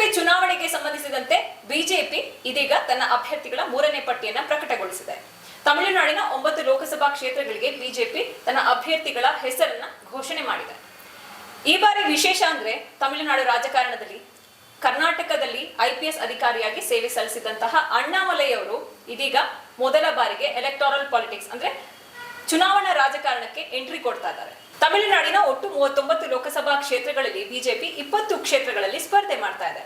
ಲೋಕಸಭೆ ಚುನಾವಣೆಗೆ ಸಂಬಂಧಿಸಿದಂತೆ ಬಿಜೆಪಿ ಇದೀಗ ತನ್ನ ಅಭ್ಯರ್ಥಿಗಳ ಮೂರನೇ ಪಟ್ಟಿಯನ್ನ ಪ್ರಕಟಗೊಳಿಸಿದೆ. ತಮಿಳುನಾಡಿನ ಒಂಬತ್ತು ಲೋಕಸಭಾ ಕ್ಷೇತ್ರಗಳಿಗೆ ಬಿಜೆಪಿ ತನ್ನ ಅಭ್ಯರ್ಥಿಗಳ ಹೆಸರನ್ನ ಘೋಷಣೆ ಮಾಡಿದೆ. ಈ ಬಾರಿ ವಿಶೇಷ ಅಂದ್ರೆ ತಮಿಳುನಾಡು ರಾಜಕಾರಣದಲ್ಲಿ ಕರ್ನಾಟಕದಲ್ಲಿ ಐಪಿಎಸ್ ಅಧಿಕಾರಿಯಾಗಿ ಸೇವೆ ಸಲ್ಲಿಸಿದಂತಹ ಅಣ್ಣಾಮಲೈಯವರು ಇದೀಗ ಮೊದಲ ಬಾರಿಗೆ ಎಲೆಕ್ಟೋರಲ್ ಪಾಲಿಟಿಕ್ಸ್ ಅಂದ್ರೆ ಚುನಾವಣಾ ರಾಜಕಾರಣಕ್ಕೆ ಎಂಟ್ರಿ ಕೊಡ್ತಾ ಇದ್ದಾರೆ. ತಮಿಳುನಾಡಿನ ಒಟ್ಟು ಮೂವತ್ತೊಂಬತ್ತು ಲೋಕಸಭಾ ಕ್ಷೇತ್ರಗಳಲ್ಲಿ ಬಿಜೆಪಿ ಇಪ್ಪತ್ತು ಕ್ಷೇತ್ರಗಳಲ್ಲಿ ಸ್ಪರ್ಧೆ ಮಾಡ್ತಾ ಇದೆ.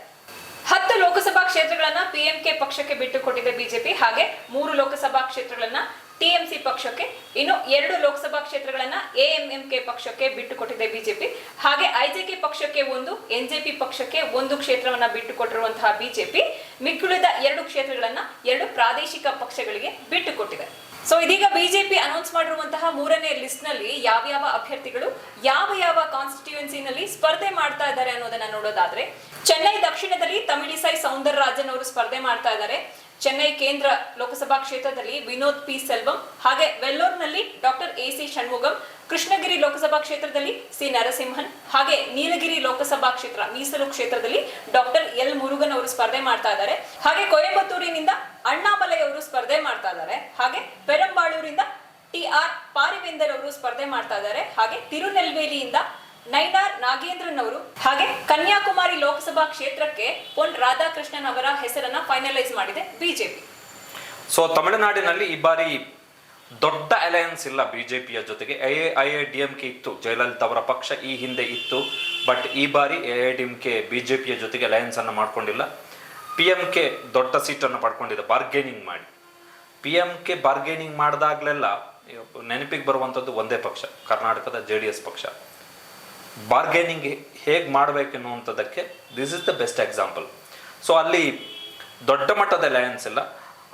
ಹತ್ತು ಲೋಕಸಭಾ ಕ್ಷೇತ್ರಗಳನ್ನ ಪಿಎಂಕೆ ಪಕ್ಷಕ್ಕೆ ಬಿಟ್ಟುಕೊಟ್ಟಿದೆ ಬಿಜೆಪಿ, ಹಾಗೆ ಮೂರು ಲೋಕಸಭಾ ಕ್ಷೇತ್ರಗಳನ್ನ ಟಿಎಂಸಿ ಪಕ್ಷಕ್ಕೆ, ಇನ್ನು ಎರಡು ಲೋಕಸಭಾ ಕ್ಷೇತ್ರಗಳನ್ನ ಎಎಂಎಂಕೆ ಪಕ್ಷಕ್ಕೆ ಬಿಟ್ಟುಕೊಟ್ಟಿದೆ ಬಿಜೆಪಿ, ಹಾಗೆ ಐಜೆಕೆ ಪಕ್ಷಕ್ಕೆ ಒಂದು, ಎನ್ಜೆಪಿ ಪಕ್ಷಕ್ಕೆ ಒಂದು ಕ್ಷೇತ್ರವನ್ನ ಬಿಟ್ಟುಕೊಟ್ಟಿರುವಂತಹ ಬಿಜೆಪಿ, ಮಿಕ್ಕುಳಿದ ಎರಡು ಕ್ಷೇತ್ರಗಳನ್ನ ಎರಡು ಪ್ರಾದೇಶಿಕ ಪಕ್ಷಗಳಿಗೆ ಬಿಟ್ಟುಕೊಟ್ಟಿದೆ. ಸೊ ಇದೀಗ ಬಿಜೆಪಿ ಅನೌನ್ಸ್ ಮಾಡಿರುವಂತಹ ಮೂರನೇ ಲಿಸ್ಟ್ನಲ್ಲಿ ಯಾವ ಅಭ್ಯರ್ಥಿಗಳು, ಯಾವ ಯಾವ ಕಾನ್ಸ್ಟಿಟ್ಯೂನ್ಸಿನಲ್ಲಿ ಸ್ಪರ್ಧೆ ಮಾಡ್ತಾ ಇದ್ದಾರೆ ಅನ್ನೋದನ್ನ ನೋಡೋದಾದ್ರೆ, ಚೆನ್ನೈ ದಕ್ಷಿಣದಲ್ಲಿ ತಮಿಳಿಸೈ ಸೌಂದರರಾಜನ್ ಅವರು ಸ್ಪರ್ಧೆ ಮಾಡ್ತಾ ಇದ್ದಾರೆ. ಚೆನ್ನೈ ಕೇಂದ್ರ ಲೋಕಸಭಾ ಕ್ಷೇತ್ರದಲ್ಲಿ ವಿನೋದ್ ಪಿ ಸೆಲ್ವಂ, ಹಾಗೆ ವೆಲ್ಲೂರ್ನಲ್ಲಿ doctor A C Shanmugam Krishnagiri Lok Sabha ಕ್ಷೇತ್ರದಲ್ಲಿ ಸಿ ನರಸಿಂಹನ್, ಹಾಗೆ ನೀಲಗಿರಿ ಲೋಕಸಭಾ ಕ್ಷೇತ್ರ ಮೀಸಲು ಕ್ಷೇತ್ರದಲ್ಲಿ ಡಾಕ್ಟರ್ ಎಲ್ ಮುರುಗನ್ ಅವರು ಸ್ಪರ್ಧೆ ಮಾಡ್ತಾ ಇದ್ದಾರೆ. ಹಾಗೆ ಕೊಯಂಬತ್ತೂರಿನಿಂದ ಅಣ್ಣಾಮಲೈ ಅವರು ಸ್ಪರ್ಧೆ ಮಾಡ್ತಾ ಇದ್ದಾರೆ. ಹಾಗೆ ಪೆರಂಬಾಳೂರಿಂದ ಟಿ ಆರ್ ಪಾರಿವೇಂದರ್ ಅವರು ಸ್ಪರ್ಧೆ ಮಾಡ್ತಾ ಇದ್ದಾರೆ. ಹಾಗೆ ತಿರುನೆಲ್ವೇಲಿಯಿಂದ ನೈನಾರ್ ನಾಗೇಂದ್ರನ್ ಅವರು, ಹಾಗೆ ಕನ್ಯಾಕುಮಾರಿ ಲೋಕಸಭಾ ಕ್ಷೇತ್ರಕ್ಕೆ ಪೊನ್ ರಾಧಾಕೃಷ್ಣನ್ ಅವರ ಹೆಸರನ್ನ ಫೈನಲೈಸ್ ಮಾಡಿದೆ ಬಿಜೆಪಿ. ಸೊ ತಮಿಳುನಾಡಿನಲ್ಲಿ ಈ ಬಾರಿ ದೊಡ್ಡ ಅಲಯನ್ಸ್ ಇಲ್ಲ ಬಿಜೆಪಿಯ ಜೊತೆಗೆ. A I A D M K ಇತ್ತು, ಜಯಲಲಿತಾ ಅವರ ಪಕ್ಷ ಈ ಹಿಂದೆ ಇತ್ತು, ಬಟ್ ಈ ಬಾರಿ A I D M K ಬಿಜೆಪಿಯ ಜೊತೆಗೆ ಅಲಯನ್ಸ್ ಅನ್ನು ಮಾಡ್ಕೊಂಡಿಲ್ಲ. ಪಿ ಎಂ ಕೆ ದೊಡ್ಡ ಸೀಟನ್ನು ಪಡ್ಕೊಂಡಿದೆ ಬಾರ್ಗೇನಿಂಗ್ ಮಾಡಿ. ಪಿ ಎಂ ಕೆ ಬಾರ್ಗೇನಿಂಗ್ ಮಾಡಿದಾಗಲೆಲ್ಲ ನೆನಪಿಗೆ ಬರುವಂಥದ್ದು ಒಂದೇ ಪಕ್ಷ, ಕರ್ನಾಟಕದ ಜೆ ಡಿ ಎಸ್ ಪಕ್ಷ. ಬಾರ್ಗೇನಿಂಗ್ ಹೇಗೆ ಮಾಡಬೇಕೆನ್ನುವಂಥದ್ದಕ್ಕೆ this is the best example so ಅಲ್ಲಿ ದೊಡ್ಡ ಮಟ್ಟದ ಅಲಯನ್ಸ್ ಇಲ್ಲ.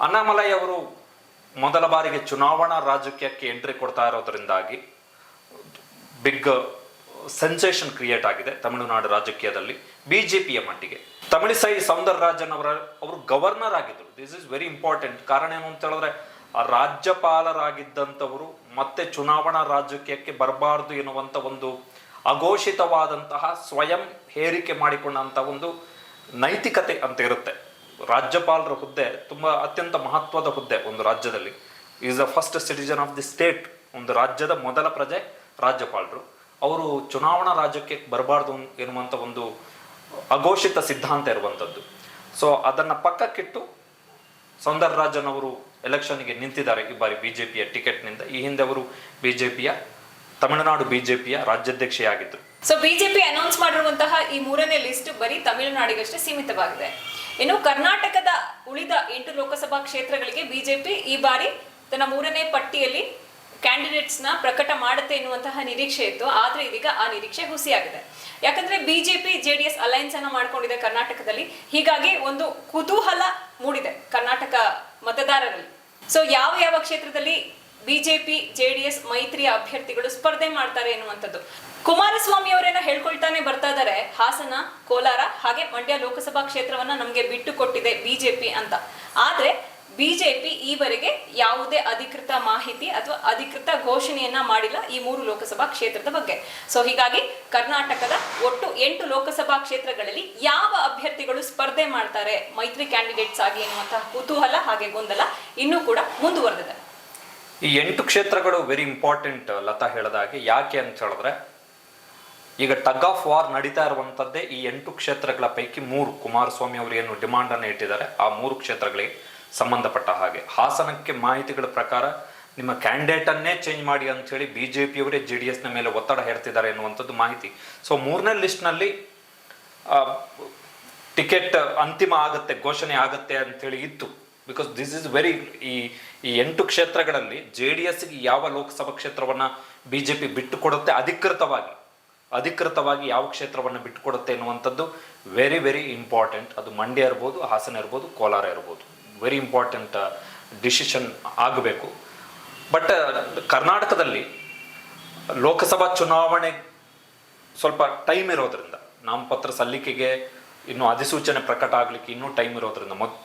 ಅಣ್ಣಾಮಲೈ ಅವರು ಮೊದಲ ಬಾರಿಗೆ ಚುನಾವಣಾ ರಾಜಕೀಯಕ್ಕೆ ಎಂಟ್ರಿ ಕೊಡ್ತಾ ಇರೋದ್ರಿಂದಾಗಿ ಬಿಗ್ ಸೆನ್ಸೇಷನ್ ಕ್ರಿಯೇಟ್ ಆಗಿದೆ ತಮಿಳುನಾಡು ರಾಜಕೀಯದಲ್ಲಿ ಬಿಜೆಪಿಯ ಮಟ್ಟಿಗೆ. ತಮಿಳಿಸೈ ಸೌಂದರರಾಜನ್ ಅವರ, ಅವರು ಗವರ್ನರ್ ಆಗಿದ್ದರು ದಿಸ್ ಇಸ್ ವೆರಿ ಇಂಪಾರ್ಟೆಂಟ್ ಕಾರಣ ಏನು ಅಂತ ಹೇಳಿದ್ರೆ ರಾಜ್ಯಪಾಲರಾಗಿದ್ದಂಥವರು ಮತ್ತೆ ಚುನಾವಣಾ ರಾಜಕೀಯಕ್ಕೆ ಬರಬಾರ್ದು ಎನ್ನುವಂಥ ಒಂದು ಅಘೋಷಿತವಾದಂತಹ ಸ್ವಯಂ ಹೇರಿಕೆ ಮಾಡಿಕೊಂಡಂಥ ಒಂದು ನೈತಿಕತೆ ಅಂತ ಇರುತ್ತೆ. ರಾಜ್ಯಪಾಲರ ಹುದ್ದೆ ತುಂಬ ಅತ್ಯಂತ ಮಹತ್ವದ ಹುದ್ದೆ ಒಂದು ರಾಜ್ಯದಲ್ಲಿ. Is the first citizen of the state ಒಂದು ರಾಜ್ಯದ ಮೊದಲ ಪ್ರಜೆ ರಾಜ್ಯಪಾಲರು. ಅವರು ಚುನಾವಣಾ ರಾಜ್ಯಕ್ಕೆ ಬರಬಾರ್ದು ಎನ್ನುವಂಥ ಒಂದು ಅಘೋಷಿತ ಸಿದ್ಧಾಂತ ಇರುವಂಥದ್ದು ಸೊ ಅದನ್ನು ಪಕ್ಕಕ್ಕಿಟ್ಟು ಸೌಂದರರಾಜನ್ ಅವರು ಎಲೆಕ್ಷನ್ಗೆ ನಿಂತಿದ್ದಾರೆ. ಈ ಬಾರಿ ಬಿಜೆಪಿಯ ಟಿಕೆಟ್ನಿಂದ ಈ ಹಿಂದೆ ಅವರು ಬಿಜೆಪಿಯ ತಮಿಳುನಾಡು ಬಿಜೆಪಿಯ ರಾಜ್ಯಾಧ್ಯಕ್ಷೆಯಾಗಿದ್ದರು ಸೊ ಬಿಜೆಪಿ ಅನೌನ್ಸ್ ಮಾಡಿರುವಂತಹ ಈ ಮೂರನೇ ಲಿಸ್ಟ್ ಬರೀ ತಮಿಳುನಾಡಿಗಷ್ಟೇ ಸೀಮಿತವಾಗಿದೆ. ಇನ್ನು ಕರ್ನಾಟಕದ ಉಳಿದ ಎಂಟು ಲೋಕಸಭಾ ಕ್ಷೇತ್ರಗಳಿಗೆ ಬಿಜೆಪಿ ಈ ಬಾರಿ ತನ್ನ ಮೂರನೇ ಪಟ್ಟಿಯಲ್ಲಿ ಕ್ಯಾಂಡಿಡೇಟ್ಸ್ನ ಪ್ರಕಟ ಮಾಡುತ್ತೆ ಎನ್ನುವಂತಹ ನಿರೀಕ್ಷೆ ಇತ್ತು. ಆದ್ರೆ ಇದೀಗ ಆ ನಿರೀಕ್ಷೆ ಹುಸಿಯಾಗಿದೆ. ಯಾಕಂದ್ರೆ ಬಿಜೆಪಿ ಜೆಡಿಎಸ್ ಅಲೈನ್ಸ್ ಅನ್ನು ಮಾಡಿಕೊಂಡಿದೆ ಕರ್ನಾಟಕದಲ್ಲಿ. ಹೀಗಾಗಿ ಒಂದು ಕುತೂಹಲ ಮೂಡಿದೆ ಕರ್ನಾಟಕ ಮತದಾರರಲ್ಲಿ. ಸೊ ಯಾವ ಯಾವ ಕ್ಷೇತ್ರದಲ್ಲಿ ಬಿಜೆಪಿ, ಜೆಡಿಎಸ್ ಮೈತ್ರಿ ಅಭ್ಯರ್ಥಿಗಳು ಸ್ಪರ್ಧೆ ಮಾಡ್ತಾರೆ ಎನ್ನುವಂಥದ್ದು. ಕುಮಾರಸ್ವಾಮಿ ಅವರೇನ ಹೇಳ್ಕೊಳ್ತಾನೆ ಬರ್ತಾ ಇದಾರೆ. ಹಾಸನ, ಕೋಲಾರ ಹಾಗೆ ಮಂಡ್ಯ ಲೋಕಸಭಾ ಕ್ಷೇತ್ರವನ್ನ ನಮಗೆ ಬಿಟ್ಟು ಕೊಟ್ಟಿದೆ ಬಿಜೆಪಿ ಅಂತ. ಆದ್ರೆ ಬಿಜೆಪಿ ಈವರೆಗೆ ಯಾವುದೇ ಅಧಿಕೃತ ಮಾಹಿತಿ ಅಥವಾ ಅಧಿಕೃತ ಘೋಷಣೆಯನ್ನ ಮಾಡಿಲ್ಲ ಈ ಮೂರು ಲೋಕಸಭಾ ಕ್ಷೇತ್ರದ ಬಗ್ಗೆ. ಸೊ ಹೀಗಾಗಿ ಕರ್ನಾಟಕದ ಒಟ್ಟು ಎಂಟು ಲೋಕಸಭಾ ಕ್ಷೇತ್ರಗಳಲ್ಲಿ ಯಾವ ಅಭ್ಯರ್ಥಿಗಳು ಸ್ಪರ್ಧೆ ಮಾಡ್ತಾರೆ ಮೈತ್ರಿ ಕ್ಯಾಂಡಿಡೇಟ್ಸ್ ಆಗಿ ಎನ್ನುವಂತಹ ಕುತೂಹಲ ಹಾಗೆ ಗೊಂದಲ ಇನ್ನೂ ಕೂಡ ಮುಂದುವರೆದಿದೆ. ಈ ಎಂಟು ಕ್ಷೇತ್ರಗಳು ವೆರಿ ಇಂಪಾರ್ಟೆಂಟ್ ಲತಾ ಹೇಳಿದ ಹಾಗೆ. ಯಾಕೆ ಅಂತ ಹೇಳಿದ್ರೆ, ಈಗ ಟಗ್ ಆಫ್ ವಾರ್ ನಡೀತಾ ಇರುವಂಥದ್ದೇ ಈ ಎಂಟು ಕ್ಷೇತ್ರಗಳ ಪೈಕಿ ಮೂರು. ಕುಮಾರಸ್ವಾಮಿ ಅವರು ಏನು ಡಿಮಾಂಡ್ ಅನ್ನು ಇಟ್ಟಿದ್ದಾರೆ, ಆ ಮೂರು ಕ್ಷೇತ್ರಗಳಿಗೆ ಸಂಬಂಧಪಟ್ಟ ಹಾಗೆ. ಹಾಸನಕ್ಕೆ ಮಾಹಿತಿಗಳ ಪ್ರಕಾರ ನಿಮ್ಮ ಕ್ಯಾಂಡಿಡೇಟ್ ಅನ್ನೇ ಚೇಂಜ್ ಮಾಡಿ ಅಂತ ಹೇಳಿ ಬಿಜೆಪಿಯವರೇ ಜೆ ಡಿ ಎಸ್ನ ಮೇಲೆ ಒತ್ತಡ ಹೇರ್ತಿದ್ದಾರೆ ಎನ್ನುವಂಥದ್ದು ಮಾಹಿತಿ. ಸೊ ಮೂರನೇ ಲಿಸ್ಟ್ನಲ್ಲಿ ಟಿಕೆಟ್ ಅಂತಿಮ ಆಗುತ್ತೆ, ಘೋಷಣೆ ಆಗುತ್ತೆ ಅಂತೇಳಿ ಇತ್ತು. ಬಿಕಾಸ್ ದಿಸ್ ಇಸ್ ವೆರಿ ಈ ಈ ಎಂಟು ಕ್ಷೇತ್ರಗಳಲ್ಲಿ ಜೆ ಡಿ ಎಸ್ಗೆ ಯಾವ ಲೋಕಸಭಾ ಕ್ಷೇತ್ರವನ್ನು ಬಿ ಜೆ ಪಿ ಬಿಟ್ಟುಕೊಡುತ್ತೆ ಅಧಿಕೃತವಾಗಿ ಅಧಿಕೃತವಾಗಿ ಯಾವ ಕ್ಷೇತ್ರವನ್ನು ಬಿಟ್ಟುಕೊಡುತ್ತೆ ಎನ್ನುವಂಥದ್ದು ವೆರಿ ವೆರಿ ಇಂಪಾರ್ಟೆಂಟ್ ಅದು ಮಂಡ್ಯ ಇರ್ಬೋದು, ಹಾಸನ ಇರ್ಬೋದು, ಕೋಲಾರ ಇರ್ಬೋದು. ವೆರಿ ಇಂಪಾರ್ಟೆಂಟ್ ಡಿಸಿಷನ್ ಆಗಬೇಕು. ಬಟ್ ಕರ್ನಾಟಕದಲ್ಲಿ ಲೋಕಸಭಾ ಚುನಾವಣೆ ಸ್ವಲ್ಪ ಟೈಮ್ ಇರೋದ್ರಿಂದ, ನಾಮಪತ್ರ ಸಲ್ಲಿಕೆಗೆ ಇನ್ನು ಅಧಿಸೂಚನೆ ಪ್ರಕಟ ಆಗಲಿಕ್ಕೆ ಇನ್ನೂ ಟೈಮ್ ಇರೋದ್ರಿಂದ, ಮೊದ್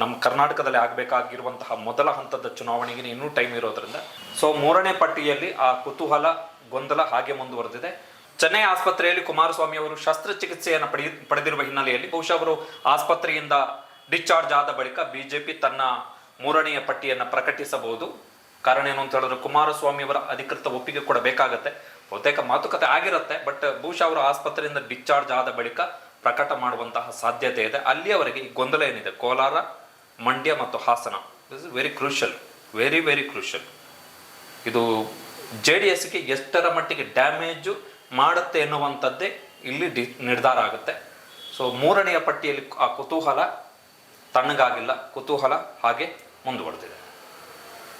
ನಮ್ಮ ಕರ್ನಾಟಕದಲ್ಲಿ ಆಗಬೇಕಾಗಿರುವಂತಹ ಮೊದಲ ಹಂತದ ಚುನಾವಣೆಗೆ ಇನ್ನೂ ಟೈಮ್ ಇರೋದ್ರಿಂದ. ಸೊ ಮೂರನೇ ಪಟ್ಟಿಯಲ್ಲಿ ಆ ಕುತೂಹಲ, ಗೊಂದಲ ಹಾಗೆ ಮುಂದುವರೆದಿದೆ. ಚೆನ್ನೈ ಆಸ್ಪತ್ರೆಯಲ್ಲಿ ಕುಮಾರಸ್ವಾಮಿ ಅವರು ಶಸ್ತ್ರಚಿಕಿತ್ಸೆಯನ್ನು ಪಡೆಯ, ಪಡೆದಿರುವ ಹಿನ್ನೆಲೆಯಲ್ಲಿ ಬಹುಶಃ ಅವರು ಆಸ್ಪತ್ರೆಯಿಂದ ಡಿಸ್ಚಾರ್ಜ್ ಆದ ಬಳಿಕ ಬಿಜೆಪಿ ತನ್ನ ಮೂರನೆಯ ಪಟ್ಟಿಯನ್ನು ಪ್ರಕಟಿಸಬಹುದು. ಕಾರಣ ಏನು ಅಂತ ಹೇಳಿದ್ರೆ ಕುಮಾರಸ್ವಾಮಿ ಅವರ ಅಧಿಕೃತ ಒಪ್ಪಿಗೆ ಕೂಡ ಬೇಕಾಗತ್ತೆ. ಬಹುತೇಕ ಮಾತುಕತೆ ಆಗಿರುತ್ತೆ, ಬಟ್ ಬಹುಶಃ ಅವರು ಆಸ್ಪತ್ರೆಯಿಂದ ಡಿಸ್ಚಾರ್ಜ್ ಆದ ಬಳಿಕ ಪ್ರಕಟ ಮಾಡುವಂತಹ ಸಾಧ್ಯತೆ ಇದೆ. ಅಲ್ಲಿಯವರೆಗೆ ಈ ಗೊಂದಲ ಏನಿದೆ? ಕೋಲಾರ, ಮಂಡ್ಯ ಮತ್ತು Hassan. This is very crucial very very crucial ಇದು ಜೆ ಡಿ ಎಸ್ಗೆ ಎಷ್ಟರ ಮಟ್ಟಿಗೆ ಡ್ಯಾಮೇಜು ಮಾಡುತ್ತೆ ಎನ್ನುವಂಥದ್ದೇ ಇಲ್ಲಿ ಡಿ ನಿರ್ಧಾರ ಆಗುತ್ತೆ. ಸೊ ಮೂರನೆಯ ಪಟ್ಟಿಯಲ್ಲಿ ಆ ಕುತೂಹಲ ತಣ್ಣಗಾಗಿಲ್ಲ. ಕುತೂಹಲ ಹಾಗೆ ಮುಂದುವರೆದಿದೆ.